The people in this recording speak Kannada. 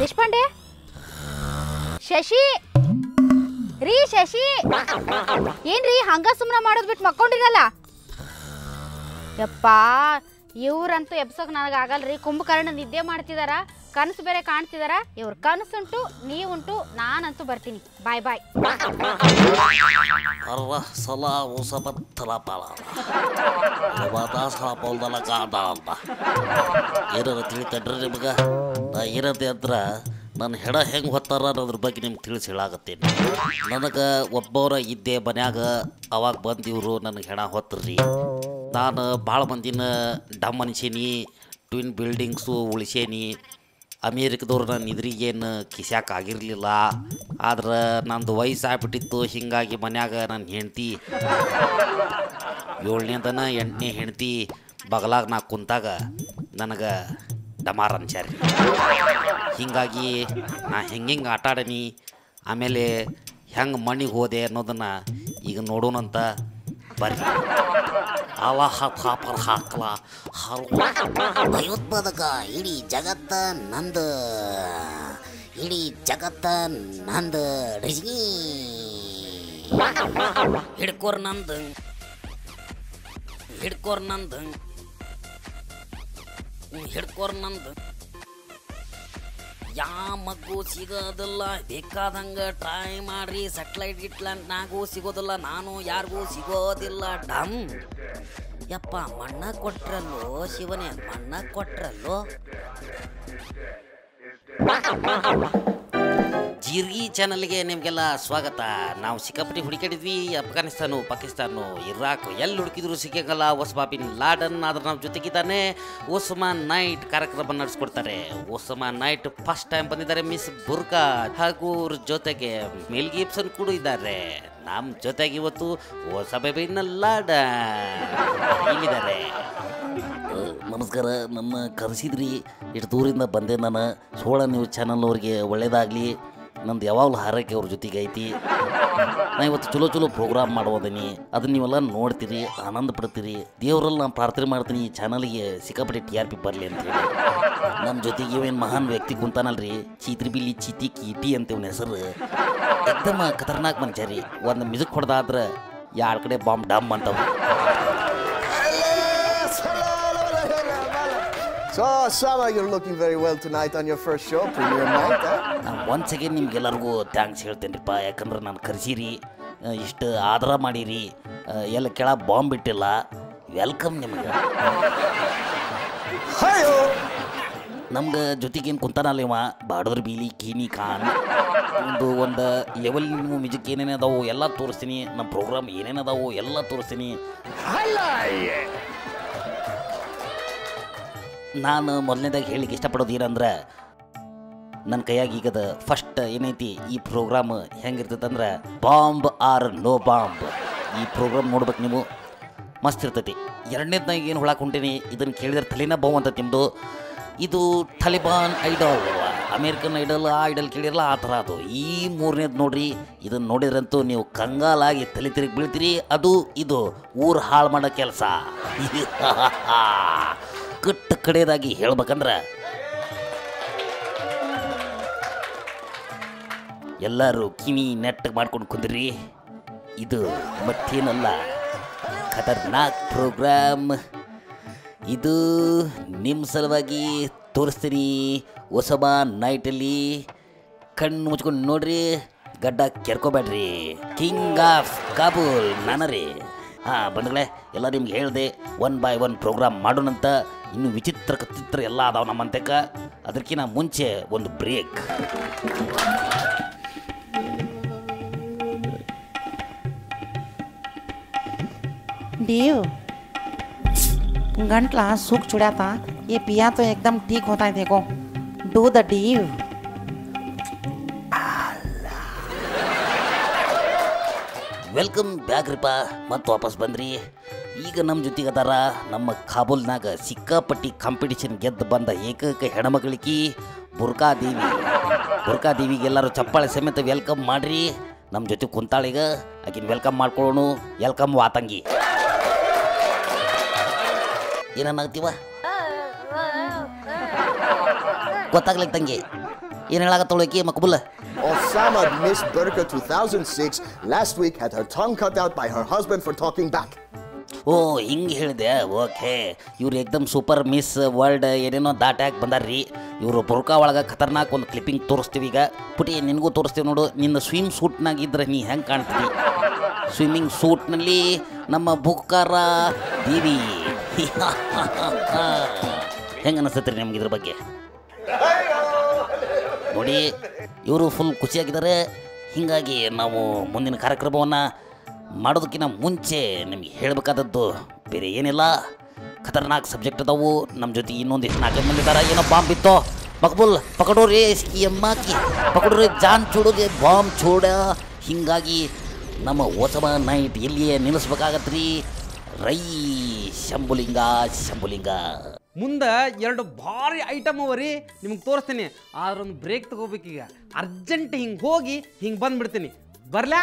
ದೇಶಪಾಂಡೆ ಶಶಿ ರೀ ಶಶಿ ಏನ್ರಿ ಹಂಗ ಸುಮ್ಮನೆ ಮಾಡೋದ್ ಬಿಟ್ಟು ಮಕ್ಕೊಂಡಿರಲ್ಲ ಯಪ್ಪ ಇವ್ರಂತೂ ಎಬ್ಸೋಕ್ ನನಗೆ ಆಗಲ್ರಿ ಕುಂಭಕರ್ಣ ನಿದ್ದೆ ಮಾಡ್ತಿದಾರ ಕನಸು ಬೇರೆ ಕಾಣ್ತಿದಾರ? ಇವ್ರ ಕನಸುಂಟು, ನೀವುಂಟು, ನಾನಂತೂ ಬರ್ತೀನಿ. ಬಾಯ್ ಬಾಯ್. ಏನಾರ ತಿಳಿತಡ್ರಿ ನಿಮ್ಗೆ? ನನ್ನ ಹೆಡ ಹೆಂಗೆ ಹೊತ್ತಾರ ಅನ್ನೋದ್ರ ಬಗ್ಗೆ ನಿಮ್ಗೆ ತಿಳಿಸಿ ಹೇಳಾಗತ್ತೇನೆ ನನಗೆ ಒಬ್ಬವ್ರ ಇದ್ದೆ ಮನ್ಯಾಗ ಅವಾಗ ಬಂದಿವರು ನನಗೆ ಹೆಣ ಹೊತ್ತರಿ ನಾನು ಭಾಳ ಮಂದಿನ ಡಮ್ ಅನ್ಸೇನಿ, ಟ್ವಿನ್ ಬಿಲ್ಡಿಂಗ್ಸು ಉಳಿಸೇನಿ. ಅಮೇರಿಕದವ್ರು ನನ್ನ ಇದ್ರಿಗೇನು ಕಿಸ್ಯಾಕ ಆಗಿರಲಿಲ್ಲ. ಆದ್ರೆ ನಂದು ವಯಸ್ಸು ಆಗ್ಬಿಟ್ಟಿತ್ತು ಹೀಗಾಗಿ ಮನ್ಯಾಗ ನನ್ನ ಹೆಂಡ್ತಿ ಏಳನೇದನ ಎಂಟನೇ ಹೆಂಡ್ತಿ ಬಗಲಾಗ ನಾ ಕುಂತಾಗ ನನಗೆ ಡಮಾರ್ ಅನ್ಸ್ಯಾರಿ ಹೀಗಾಗಿ ನಾ ಹೆಂಗೆ ಹಿಂಗೆ ಆಟ ಆಮೇಲೆ ಹೆಂಗೆ ಮಣ್ಣಿಗೆ ಹೋದೆ ಅನ್ನೋದನ್ನು ಈಗ ನೋಡೋಣಂತ ಅಲ ಹಾತ್ ಹಾಪರ್ ಹಾಕಲ ಭಯೋತ್ಪಾದಕ ಇಡೀ ಜಗತ್ತ ನಂದು ಇಡೀ ಜಗತ್ತ ನಂದು ಡಿಸ್ನಿ ಹಿಡ್ಕೋರ್ ನಂದು ಹಿಡ್ಕೋರ್ ನಂದು ಹಿಡ್ಕೋರ್ ನಂದು ಮಗು ಸಿಗೋದಿಲ್ಲ ಬೇಕಾದಂಗ ಟ್ರೈ ಮಾಡ್ರಿ ಸೆಟ್ಲೈಟ್ ಗಿಟ್ಲಾಂಟ್ನಾಗೂ ಸಿಗೋದಿಲ್ಲ ನಾನು ಯಾರಿಗೂ ಸಿಗೋದಿಲ್ಲ ಡಮ್ ಯಪ್ಪ ಮಣ್ಣ ಕೊಟ್ರಲ್ಲೋ ಶಿವನೇ ಮಣ್ಣ ಕೊಟ್ರಲ್ಲೋ ಜೀರ್ಗಿ ಚಾನಲ್ಗೆ ನಿಮಗೆಲ್ಲ ಸ್ವಾಗತ. ನಾವು ಸಿಕ್ಕಾಪಟ್ಟಿ ಹುಡುಕಾಡಿದ್ವಿ ಅಫ್ಘಾನಿಸ್ತಾನು, ಪಾಕಿಸ್ತಾನು, ಇರಾಕ್ ಎಲ್ಲಿ ಹುಡುಕಿದ್ರು ಸಿಕ್ಕಲ್ಲ ಒಸ್ಬಾಬಿನ್ ಲಾಡನ್ ಆದ್ರೆ ನಮ್ಮ ಜೊತೆಗಿದ್ದಾನೆ. ಓಸ್ಮಾನ್ ನೈಟ್ ಕಾರ್ಯಕ್ರಮ ನಡೆಸ್ಕೊಡ್ತಾರೆ. ಓಸ್ಮಾನ್ ನೈಟ್ ಫಸ್ಟ್ ಟೈಮ್ ಬಂದಿದ್ದಾರೆ ಮಿಸ್ ಬುರ್ಕಾ ಹಾಗೂ ಅವ್ರ ಜೊತೆಗೆ ಮಿಲ್ ಗಿಬ್ಸನ್ ಕೂಡ ಇದ್ದಾರೆ. ನಮ್ಮ ಜೊತೆಗೆ ಇವತ್ತು ಓಸಬಾಬಿನ್ ಲಾಡ ಇಲ್ಲಿದ್ದಾರೆ. ನಮಸ್ಕಾರ. ನನ್ನ ಕರೆಸಿದ್ರಿ ಇಷ್ಟು ದೂರಿಂದ ಬಂದೆ ನಾನು. ಸೋಳ ನ್ಯೂಸ್ ಚಾನಲ್ ಅವ್ರಿಗೆ ಒಳ್ಳೇದಾಗಲಿ. ನಂದು ಯಾವಾಗಲೂ ಹಾರೈಕೆ ಅವ್ರ ಜೊತೆಗೆ ಐತಿ. ನಾ ಇವತ್ತು ಚಲೋ ಚಲೋ ಪ್ರೋಗ್ರಾಮ್ ಮಾಡೋದೀನಿ ಅದನ್ನ ನೀವೆಲ್ಲ ನೋಡ್ತೀರಿ, ಆನಂದ ಪಡ್ತೀರಿ. ದೇವರಲ್ಲಿ ನಾನು ಪ್ರಾರ್ಥನೆ ಮಾಡ್ತೀನಿ, ಈ ಚಾನಲ್ಗೆ ಸಿಕ್ಕಾಪಟ್ಟೆ ಟಿ ಆರ್ ಪಿ ಬರಲಿ ಅಂತೇಳಿ ನಮ್ಮ ಜೊತೆಗೆ ಇವೇನು ಮಹಾನ್ ವ್ಯಕ್ತಿ ಕುಂತಾನಲ್ರಿ. ಚೀತ್ರಿ ಬಿಲ್ಲಿ ಚೀತಿ ಕೀಟಿ ಅಂತ ಇವನ ಹೆಸರು. ಎಕ್ದಮ ಖತರ್ನಾಕ್ ಮನುಷ್ಯ ರೀ. ಒಂದು ಮ್ಯೂಸಿಕ್ ಹೊಡೆದಾದ್ರೆ ಯಾರ ಕಡೆ ಬಾಂಬ್ ಡಮ್ ಅಂತವ. So, Sama, you're looking very well tonight on your first show, premiere night. ನಾನು ಒನ್ಸ್ ಅಗೇನ್ ನಿಮ್ಗೆಲ್ಲರಿಗೂ ಥ್ಯಾಂಕ್ಸ್ ಹೇಳ್ತೇನೆ ರೀಪ್ಪ ಯಾಕಂದ್ರೆ ನಾನು ಕರೆಸಿರಿ ಇಷ್ಟು ಆದರ ಮಾಡಿರಿ ಎಲ್ಲ ಕೆಳ ಬಾಂಬ್ ಬಿಟ್ಟಿಲ್ಲ ವೆಲ್ಕಮ್ ನಿಮಗೆ. ಹಾಯೋ ನಮ್ಗೆ ಜೊತೆಗೇನು ಕುಂತಾನಲ್ಲ ಇವ? ಬಾಡೋದ್ರ ಬೀಲಿ ಕೀನಿ ಖಾನ್. ಒಂದು ಒಂದು ಲೆವೆಲ್ ಮ್ಯೂಸಿಕ್ ಏನೇನು ಅದಾವು ಎಲ್ಲ ತೋರಿಸ್ತೀನಿ. ನಮ್ಮ ಪ್ರೋಗ್ರಾಮ್ ಏನೇನು ಅದಾವು ಎಲ್ಲ ತೋರಿಸ್ತೀನಿ. ನಾನು ಮೊದಲನೇದಾಗಿ ಹೇಳಿಕ್ಕೆ ಇಷ್ಟಪಡೋದು ಏನಂದ್ರೆ, ನನ್ನ ಕೈಯಾಗಿ ಈಗದ ಫಸ್ಟ್ ಏನೈತಿ ಈ ಪ್ರೋಗ್ರಾಮ್ ಹೆಂಗಿರ್ತೈತೆ ಬಾಂಬ್ ಆರ್ ನೋ ಬಾಂಬ್ ಈ ಪ್ರೋಗ್ರಾಮ್ ನೋಡ್ಬೇಕು ನೀವು. ಮಸ್ತ್ ಇರ್ತೈತಿ. ಎರಡನೇದಾಗಿ ಏನು ಹೊಳಕ್ಕೆ ಹೊಂಟೀನಿ ಇದನ್ನು ಕೇಳಿದ್ರೆ ತಲೆನ ಬಾವು ಅಂತ ನಿಮ್ಮದು ಇದು ಥಲಿಬಾನ್ ಐಡಲ್ ಅಮೇರಿಕನ್ ಐಡಲ್ ಆ ಐಡಲ್ ಕೇಳಿರಲ್ಲ, ಆ ಥರ ಅದು. ಈ ಮೂರನೇದು ನೋಡ್ರಿ ಇದನ್ನು ನೋಡಿದ್ರಂತೂ ನೀವು ಕಂಗಾಲಾಗಿ ತಲೆ ತಿರುಗಿ ಬೀಳ್ತೀರಿ. ಅದು ಇದು ಊರು ಹಾಳು ಮಾಡೋ ಕೆಲಸ. ಕಟ್ಟ ಕಡೆಯದಾಗಿ ಹೇಳ್ಬೇಕಂದ್ರೆ ಎಲ್ಲರೂ ಕಿವಿ ನೆಟ್ಟಗೆ ಮಾಡ್ಕೊಂಡು ಕುಂದ್ರಿ. ಇದು ಮತ್ತೇನಲ್ಲ, ಖತರ್ನಾಕ್ ಪ್ರೋಗ್ರಾಮ್. ಇದು ನಿಮ್ಮ ಸಲುವಾಗಿ ತೋರಿಸ್ತೀನಿ. ಹೊಸಬ ನೈಟಲ್ಲಿ ಕಣ್ಣು ಮುಚ್ಕೊಂಡು ನೋಡ್ರಿ, ಗಡ್ಡ ಕೆರ್ಕೋಬೇಡ್ರಿ. ಕಿಂಗ್ ಆಫ್ ಕಾಬೂಲ್ ನಾನರಿ. ಹಾಂ ಬಂದಗಳೇ ಎಲ್ಲ ನಿಮ್ಗೆ ಹೇಳಿದೆ ಒನ್ ಬೈ ಒನ್ ಪ್ರೋಗ್ರಾಮ್ ಮಾಡೋಣಂತ ಇನ್ನು ವಿಚಿತ್ರ ಕಚಿತ್ರ ಎಲ್ಲ ಅದಾವ ನಮ್ಮಂತಕ ಅದಕ್ಕಿಂತ ಮುಂಚೆ ಒಂದು ಬ್ರೇಕ್ डीव गंटला सूख चुड़ा था ये पिया तो एकदम ठीक होता है देखो do the Dew welcome back Reepa, ಮತ್ತೆ ವಾಪಸ್ ಬಂದ್ರಿ. ಈಗ ನಮ್ಮ ಜೊತೆಗೆ ಅದಾರ ನಮ್ಮ ಕಾಬೂಲ್ನಾಗ ಸಿಕ್ಕಾಪಟ್ಟಿ ಕಾಂಪಿಟೇಷನ್ ಗೆದ್ದು ಬಂದ ಏಕೈಕ ಹೆಣ್ಮಗಳಿಗೆ ಬುರ್ಕಾ ದೇವಿ. ಬುರ್ಕಾ ದೇವಿಗೆ ಎಲ್ಲರೂ ಚಪ್ಪಾಳೆ ಸಮೇತ ವೆಲ್ಕಮ್ ಮಾಡ್ರಿ. ನಮ್ಮ ಜೊತೆ ಕುಂತಾಳೀಗ ಆಕಿನ ವೆಲ್ಕಮ್ ಮಾಡ್ಕೊಳ್ಳೋಣ. ವೆಲ್ಕಮ್ ವಾತಂಗಿ ಏನನ್ನಾಗ್ತೀವ ಗೊತ್ತಾಗ್ಲಿಕ್ಕೆ ತಂಗಿ. ಏನು ಹೇಳಾಕತ್ತೊಳಕಿ ಮಕ್ಬುಲ್ಲ Osama Miss Burka 2006 last week had her tongue cut out by her husband for talking back. ಓ, ಹಿಂಗೆ ಹೇಳಿದೆ. ಓಕೆ. ಇವ್ರು ಏಕ್ದಮ್ ಸೂಪರ್ ಮಿಸ್ ವರ್ಲ್ಡ್, ಏನೇನೋ ದಾಟ್ಯಾಕೆ ಬಂದಾರ್ರಿ. ಇವರು ಬುರ್ಕಾ ಒಳಗೆ ಖತರ್ನಾಕ್ ಒಂದು ಕ್ಲಿಪ್ಪಿಂಗ್ ತೋರಿಸ್ತೀವಿ ಈಗ. ಪುಟಿ, ನಿನಗೂ ತೋರಿಸ್ತೀವಿ ನೋಡು. ನಿನ್ನ ಸ್ವಿಮ್ ಸೂಟ್ನಾಗ ಇದ್ರೆ ನೀ ಹೆಂಗೆ ಕಾಣ್ತೀವಿ ಸ್ವಿಮ್ಮಿಂಗ್ ಸೂಟ್ನಲ್ಲಿ ನಮ್ಮ ಬುಕ್ಕಾರ ದೇವಿ. ಹೆಂಗೆ ಅನಿಸ್ತೈತ್ರಿ ನಿಮ್ಗೆ ಇದ್ರ ಬಗ್ಗೆ? ನೋಡಿ, ಇವರು ಫುಲ್ ಖುಷಿಯಾಗಿದ್ದಾರೆ. ಹೀಗಾಗಿ ನಾವು ಮುಂದಿನ ಕಾರ್ಯಕ್ರಮವನ್ನು ಮಾಡೋದಕ್ಕಿಂತ ಮುಂಚೆ ನಿಮಗೆ ಹೇಳಬೇಕಾದದ್ದು, ಬೇರೆ ಏನಿಲ್ಲ. ಖತರ್ನಾಕ್ ಸಬ್ಜೆಕ್ಟ್ ಅದಾವು. ನಮ್ಮ ಜೊತೆ ಇನ್ನೊಂದಿಷ್ಟು ನಾಲ್ಕು ಮಂದಿ ಇದ್ದಾರೆ ಏನೋ ಬಾಂಬ್ ಬಿತ್ತೋ ಮಕ್ಬುಲ್, ಪಕಡೋರಿ ಸಿ ಅಮ್ಮಾಕಿ ಪಕಡೋರಿ, ಜಾನ್ ಚೂಡೋದೆ ಬಾಂಬ್ ಚೂಡ. ಹೀಗಾಗಿ ನಮ್ಮ ಓಸಮ ನೈಟ್ ಎಲ್ಲಿಯೇ ನಿಲ್ಲಿಸ್ಬೇಕಾಗತ್ರಿ? ರೈ, ಶಂಭುಲಿಂಗ ಶಂಭುಲಿಂಗ. ಮುಂದೆ ಎರಡು ಭಾರಿ ಐಟಮ್ ಅವ ರೀ ನಿಮ್ಗೆ ತೋರಿಸ್ತೀನಿ. ಒಂದು ಬ್ರೇಕ್ ತಗೋಬೇಕೀಗ ಅರ್ಜೆಂಟ್ ಹಿಂಗೆ ಹೋಗಿ ಹಿಂಗೆ ಬಂದ್ಬಿಡ್ತೀನಿ. ಬರ್ಲಾ?